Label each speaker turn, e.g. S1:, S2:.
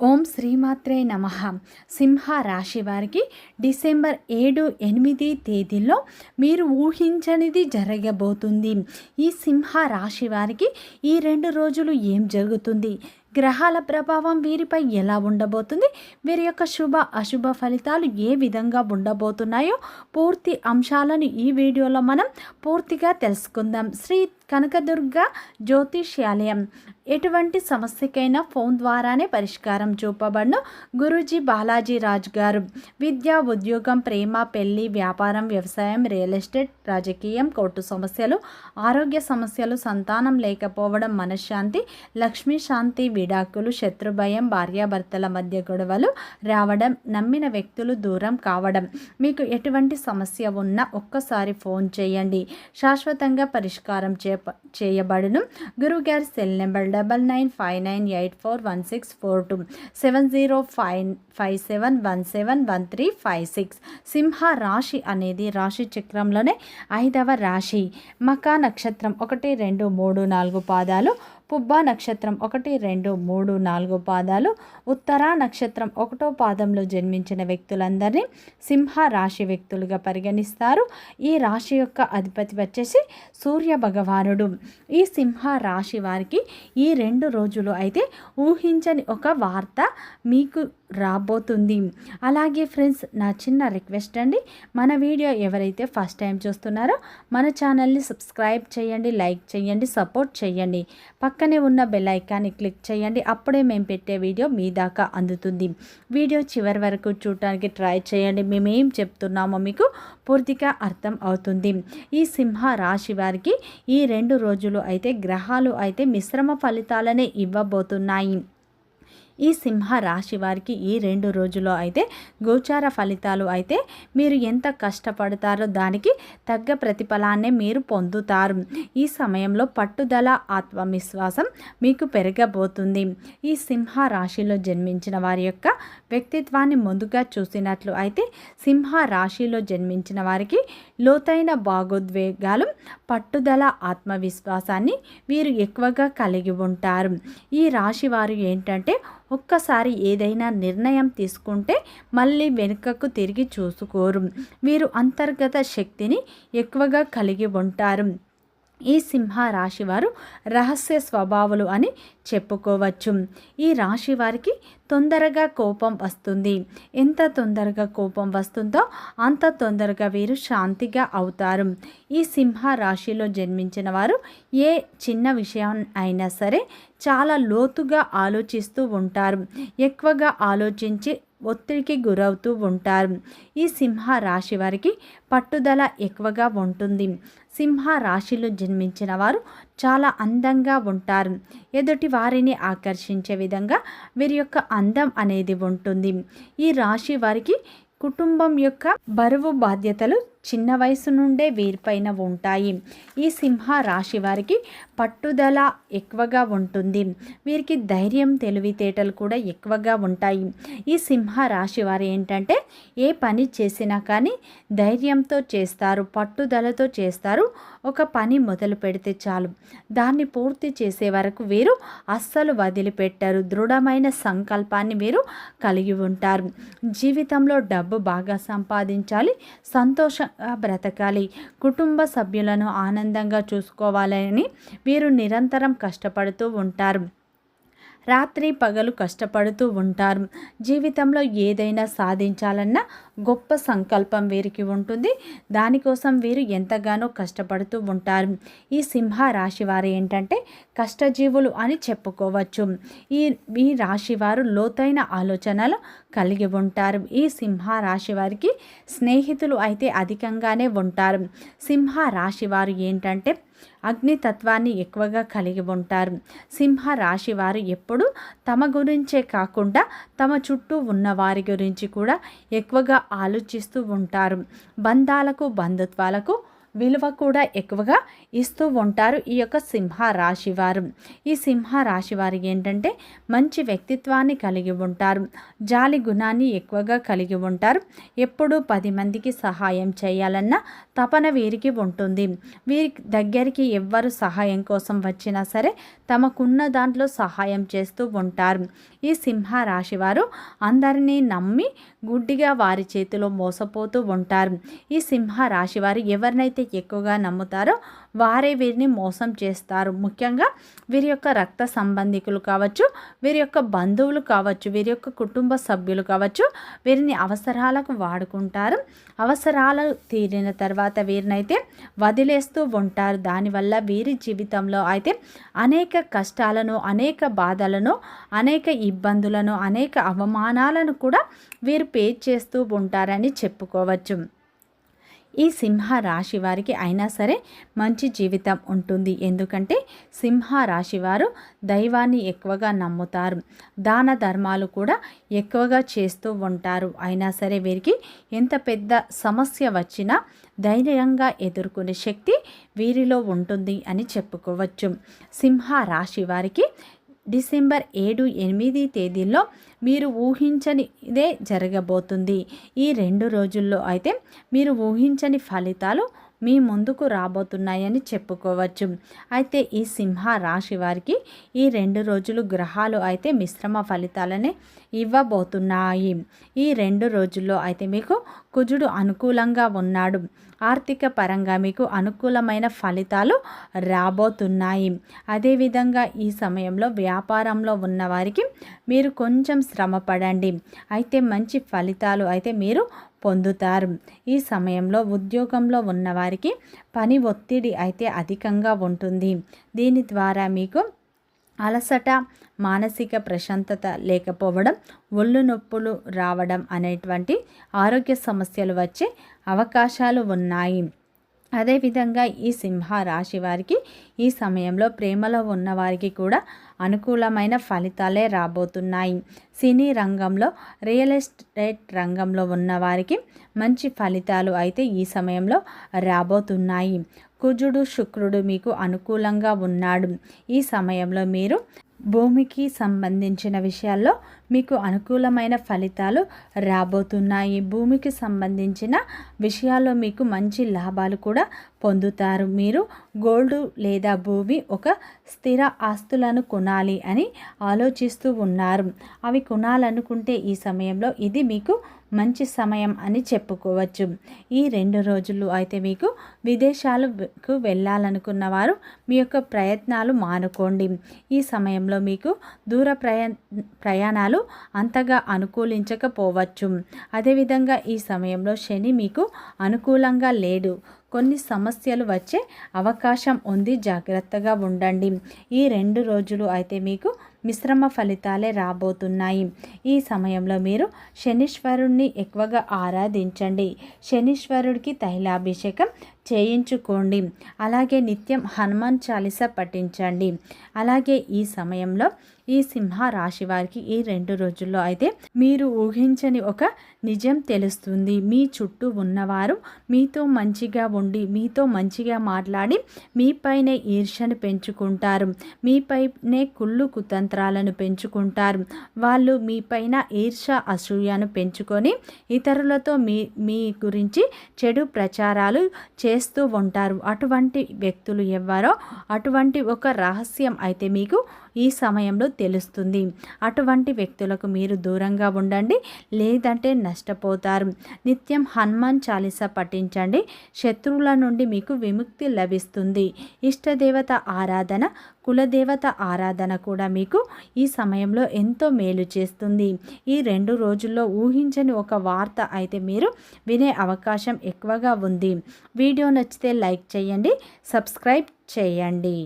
S1: ఓం శ్రీమాత్రే నమ. సింహ రాశి వారికి డిసెంబర్ ఏడు ఎనిమిది తేదీల్లో మీరు ఊహించనిది జరగబోతుంది. ఈ సింహ రాశి వారికి ఈ రెండు రోజులు ఏం జరుగుతుంది? గ్రహాల ప్రభావం వీరిపై ఎలా ఉండబోతుంది? వీరి యొక్క శుభ అశుభ ఫలితాలు ఏ విధంగా ఉండబోతున్నాయో పూర్తి అంశాలను ఈ వీడియోలో మనం పూర్తిగా తెలుసుకుందాం. శ్రీ కనకదుర్గ జ్యోతిష్యాలయం. ఎటువంటి సమస్యకైనా ఫోన్ ద్వారానే పరిష్కారం చూపబడను గురూజీ బాలాజీ రాజ్ గారు. విద్య ఉద్యోగం ప్రేమ పెళ్ళి వ్యాపారం వ్యవసాయం రియల్ ఎస్టేట్ రాజకీయం కోర్టు సమస్యలు ఆరోగ్య సమస్యలు సంతానం లేకపోవడం మనశ్శాంతి లక్ష్మీ శాంతి విడాకులు శత్రుభయం భార్యాభర్తల మధ్య గొడవలు రావడం నమ్మిన వ్యక్తులు దూరం కావడం. మీకు ఎటువంటి సమస్య ఉన్నా ఒక్కసారి ఫోన్ చేయండి. శాశ్వతంగా పరిష్కారం చే చేయబడును. గురువుగారి cell number double nine five nine eight four one six four two seven zero five five seven one seven one three five six. సింహ రాశి అనేది రాశి చక్రంలోనే ఐదవ రాశి. మకా నక్షత్రం ఒకటి రెండు మూడు నాలుగు పాదాలు. పుబ్బా నక్షత్రం ఒకటి రెండు మూడు నాలుగు పాదాలు. ఉత్తరా నక్షత్రం ఒకటో పాదంలో జన్మించిన వ్యక్తులందరినీ సింహ రాశి వ్యక్తులుగా పరిగణిస్తారు. ఈ రాశి యొక్క అధిపతి వచ్చేసి సూర్య భగవానుడు. ఈ సింహ రాశి వారికి ఈ రెండు రోజులు అయితే ఊహించని ఒక వార్త మీకు రాబోతుంది. అలాగే ఫ్రెండ్స్ నా చిన్న రిక్వెస్ట్ అండి. మన వీడియో ఎవరైతే ఫస్ట్ టైం చూస్తున్నారో మన ఛానల్ని సబ్స్క్రైబ్ చేయండి లైక్ చేయండి సపోర్ట్ చేయండి. పక్కనే ఉన్న బెల్ ఐకాన్ని క్లిక్ చేయండి. అప్పుడే మేము పెట్టే వీడియో మీ దాకా అందుతుంది. వీడియో చివరి వరకు చూడటానికి ట్రై చేయండి. మేము ఏం చెప్తున్నామో మీకు పూర్తిగా అర్థం అవుతుంది. ఈ సింహ రాశి వారికి ఈ రెండు రోజులు అయితే గ్రహాలు అయితే మిశ్రమ ఫలితాలనే ఇవ్వబోతున్నాయి. ఈ సింహ రాశి వారికి ఈ రెండు రోజుల్లో అయితే గోచార ఫలితాలు అయితే మీరు ఎంత కష్టపడతారో దానికి తగ్గ ప్రతిఫలాన్ని మీరు పొందుతారు. ఈ సమయంలో పట్టుదల ఆత్మవిశ్వాసం మీకు పెరగబోతుంది. ఈ సింహ రాశిలో జన్మించిన వారి యొక్క వ్యక్తిత్వాన్ని ముందుగా చూసినట్లు అయితే సింహ రాశిలో జన్మించిన వారికి లోతైన భాగోద్వేగాలు పట్టుదల ఆత్మవిశ్వాసాన్ని వీరు ఎక్కువగా కలిగి ఉంటారు. ఈ రాశి వారు ఏంటంటే ఒక్కసారి ఏదైనా నిర్ణయం తీసుకుంటే మళ్ళీ వెనుకకు తిరిగి చూసుకోరు. వీరు అంతర్గత శక్తిని ఎక్కువగా కలిగి ఉంటారు. ఈ సింహ రాశి వారు రహస్య స్వభావాలు అని చెప్పుకోవచ్చు. ఈ రాశి వారికి తొందరగా కోపం వస్తుంది. ఎంత తొందరగా కోపం వస్తుందో అంత తొందరగా వీరు శాంతిగా అవుతారు. ఈ సింహ రాశిలో జన్మించిన వారు ఏ చిన్న విషయం అయినా సరే చాలా లోతుగా ఆలోచిస్తూ ఉంటారు. ఎక్కువగా ఆలోచించి ఒత్తిడికి గురవుతూ ఉంటారు. ఈ సింహ రాశి వారికి పట్టుదల ఎక్కువగా ఉంటుంది. సింహ రాశిలో జన్మించిన వారు చాలా అందంగా ఉంటారు. ఎదుటి వారిని ఆకర్షించే విధంగా వీరి యొక్క అందం అనేది ఉంటుంది. ఈ రాశి వారికి కుటుంబం యొక్క బరువు బాధ్యతలు చిన్న వయసు నుండే వీరిపైన ఉంటాయి. ఈ సింహ రాశి వారికి పట్టుదల ఎక్కువగా ఉంటుంది. వీరికి ధైర్యం తెలివితేటలు కూడా ఎక్కువగా ఉంటాయి. ఈ సింహ రాశి వారు ఏంటంటే ఏ పని చేసినా కానీ ధైర్యంతో చేస్తారు పట్టుదలతో చేస్తారు. ఒక పని మొదలు పెడితే చాలు. దాన్ని పూర్తి చేసే వరకు వీరు అస్సలు వదిలిపెట్టారు. దృఢమైన సంకల్పాన్ని వీరు కలిగి ఉంటారు. జీవితంలో డబ్బు బాగా సంపాదించాలి. సంతోషం బ్రతకాలి. కుటుంబ సభ్యులను ఆనందంగా చూసుకోవాలని వీరు నిరంతరం కష్టపడుతూ ఉంటారు. రాత్రి పగలు కష్టపడుతూ ఉంటారు. జీవితంలో ఏదైనా సాధించాలన్న గొప్ప సంకల్పం వీరికి ఉంటుంది. దానికోసం వీరు ఎంతగానో కష్టపడుతూ ఉంటారు. ఈ సింహ రాశి వారు ఏంటంటే కష్టజీవులు అని చెప్పుకోవచ్చు. ఈ ఈ రాశి వారు లోతైన ఆలోచనలు కలిగి ఉంటారు. ఈ సింహ రాశి వారికి స్నేహితులు అయితే అధికంగానే ఉంటారు. సింహ రాశి వారు ఏంటంటే అగ్నితత్వాన్ని ఎక్కువగా కలిగి ఉంటారు. సింహ రాశి వారు ఎప్పుడు తమ గురించే కాకుండా తమ చుట్టూ ఉన్న వారి గురించి కూడా ఎక్కువగా ఆలోచిస్తూ ఉంటారు. బంధాలకు బంధుత్వాలకు విలువ కూడా ఎక్కువగా ఇస్తూ ఉంటారు ఈ యొక్క సింహ రాశి వారు ఈ సింహ రాశి వారు ఏంటంటే మంచి వ్యక్తిత్వాన్ని కలిగి ఉంటారు. జాలి గుణాన్ని ఎక్కువగా కలిగి ఉంటారు. ఎప్పుడూ పది మందికి సహాయం చేయాలన్న తపన వీరికి ఉంటుంది. వీరి దగ్గరికి ఎవ్వరు సహాయం కోసం వచ్చినా సరే తమకున్న దాంట్లో సహాయం చేస్తూ ఉంటారు. ఈ సింహ రాశి వారు అందరినీ నమ్మి గుడ్డిగా వారి చేతిలో మోసపోతూ ఉంటారు. ఈ సింహ రాశి వారు ఎవరినైతే ఎక్కువగా నమ్ముతారో వారే వీరిని మోసం చేస్తారు. ముఖ్యంగా వీరి యొక్క రక్త సంబంధికులు కావచ్చు వీరి యొక్క బంధువులు కావచ్చు వీరి యొక్క కుటుంబ సభ్యులు కావచ్చు వీరిని అవసరాలకు వాడుకుంటారు. అవసరాలు తీరిన తర్వాత వీరినైతే వదిలేస్తూ ఉంటారు. దానివల్ల వీరి జీవితంలో అయితే అనేక కష్టాలను అనేక బాధలను అనేక ఇబ్బందులను అనేక అవమానాలను కూడా వీరు పే చేస్తూ ఉంటారని చెప్పుకోవచ్చు. ఈ సింహ రాశి వారికి అయినా సరే మంచి జీవితం ఉంటుంది. ఎందుకంటే సింహ రాశి వారు దైవాన్ని ఎక్కువగా నమ్ముతారు. దాన ధర్మాలు కూడా ఎక్కువగా చేస్తూ ఉంటారు. అయినా సరే వీరికి ఎంత పెద్ద సమస్య వచ్చినా ధైర్యంగా ఎదుర్కొనే శక్తి వీరిలో ఉంటుంది అని చెప్పుకోవచ్చు. సింహ రాశి వారికి డిసెంబర్ ఏడు ఎనిమిది తేదీల్లో మీరు ఊహించనిదే జరగబోతుంది. ఈ రెండు రోజుల్లో అయితే మీరు ఊహించని ఫలితాలు మీ ముందుకు రాబోతున్నాయని చెప్పుకోవచ్చు. అయితే ఈ సింహ రాశి వారికి ఈ రెండు రోజులు గ్రహాలు అయితే మిశ్రమ ఫలితాలనే ఇవ్వబోతున్నాయి. ఈ రెండు రోజుల్లో అయితే మీకు కుజుడు అనుకూలంగా ఉన్నాడు. ఆర్థిక పరంగా మీకు అనుకూలమైన ఫలితాలు రాబోతున్నాయి. అదేవిధంగా ఈ సమయంలో వ్యాపారంలో ఉన్నవారికి మీరు కొంచెం శ్రమ పడండి. అయితే మంచి ఫలితాలు అయితే మీరు పొందుతారు. ఈ సమయంలో ఉద్యోగంలో ఉన్నవారికి పని ఒత్తిడి అయితే అధికంగా ఉంటుంది. దీని ద్వారా మీకు అలసట మానసిక ప్రశాంతత లేకపోవడం ఒళ్ళు నొప్పులు రావడం అనేటువంటి ఆరోగ్య సమస్యలు వచ్చే అవకాశాలు ఉన్నాయి. అదేవిధంగా ఈ సింహ రాశి వారికి ఈ సమయంలో ప్రేమలో ఉన్నవారికి కూడా అనుకూలమైన ఫలితాలే రాబోతున్నాయి. సినీ రంగంలో రియల్ ఎస్టేట్ రంగంలో ఉన్నవారికి మంచి ఫలితాలు అయితే ఈ సమయంలో రాబోతున్నాయి. కుజుడు శుక్రుడు మీకు అనుకూలంగా ఉన్నాడు. ఈ సమయంలో మీరు భూమికి సంబంధించిన విషయాల్లో మీకు అనుకూలమైన ఫలితాలు రాబోతున్నాయి. భూమికి సంబంధించిన విషయాల్లో మీకు మంచి లాభాలు కూడా పొందుతారు. మీరు గోల్డ్ లేదా భూమి ఒక స్థిర ఆస్తులను కొనాలి అని ఆలోచిస్తూ ఉన్నారు. అవి కొనాలనుకుంటే ఈ సమయంలో ఇది మీకు మంచి సమయం అని చెప్పుకోవచ్చు. ఈ రెండు రోజులు అయితే మీకు విదేశాలకు వెళ్ళాలనుకున్న వారు మీ యొక్క ప్రయత్నాలు మానుకోండి. ఈ సమయంలో మీకు దూర ప్రయా ప్రయాణాలు అంతగా అనుకూలించకపోవచ్చు. అదేవిధంగా ఈ సమయంలో శని మీకు అనుకూలంగా లేడు. కొన్ని సమస్యలు వచ్చే అవకాశం ఉంది. జాగ్రత్తగా ఉండండి. ఈ రెండు రోజులు అయితే మీకు మిశ్రమ ఫలితాలే రాబోతున్నాయి. ఈ సమయంలో మీరు శనీశ్వరుణ్ణి ఎక్కువగా ఆరాధించండి. శనీశ్వరుడికి తైలాభిషేకం చేయించుకోండి. అలాగే నిత్యం హనుమాన్ చాలీస పఠించండి. అలాగే ఈ సమయంలో ఈ సింహ రాశి వారికి ఈ రెండు రోజుల్లో అయితే మీరు ఊహించని ఒక నిజం తెలుస్తుంది. మీ చుట్టూ ఉన్నవారు మీతో మంచిగా ఉండి మీతో మంచిగా మాట్లాడి మీపైనే ఈర్ష్యను పెంచుకుంటారు. మీపైనే కుళ్ళు కుతంత్రాలను పెంచుకుంటారు. వాళ్ళు మీపైన ఈర్ష అసూయను పెంచుకొని ఇతరులతో మీ మీ గురించి చెడు ప్రచారాలు చేస్తూ ఉంటారు. అటువంటి వ్యక్తులు ఎవరో అటువంటి ఒక రహస్యం అయితే మీకు ఈ సమయంలో తెలుస్తుంది. అటువంటి వ్యక్తులకు మీరు దూరంగా ఉండండి లేదంటే నష్టపోతారు. నిత్యం హనుమాన్ చాలీస పఠించండి. శత్రువుల నుండి మీకు విముక్తి లభిస్తుంది. ఇష్టదేవత ఆరాధన కులదేవత ఆరాధన కూడా మీకు ఈ సమయంలో ఎంతో మేలు చేస్తుంది. ఈ రెండు రోజుల్లో ఊహించని ఒక వార్త అయితే మీరు వినే అవకాశం ఎక్కువగా ఉంది. వీడియో నచ్చితే లైక్ చేయండి సబ్స్క్రైబ్ చేయండి.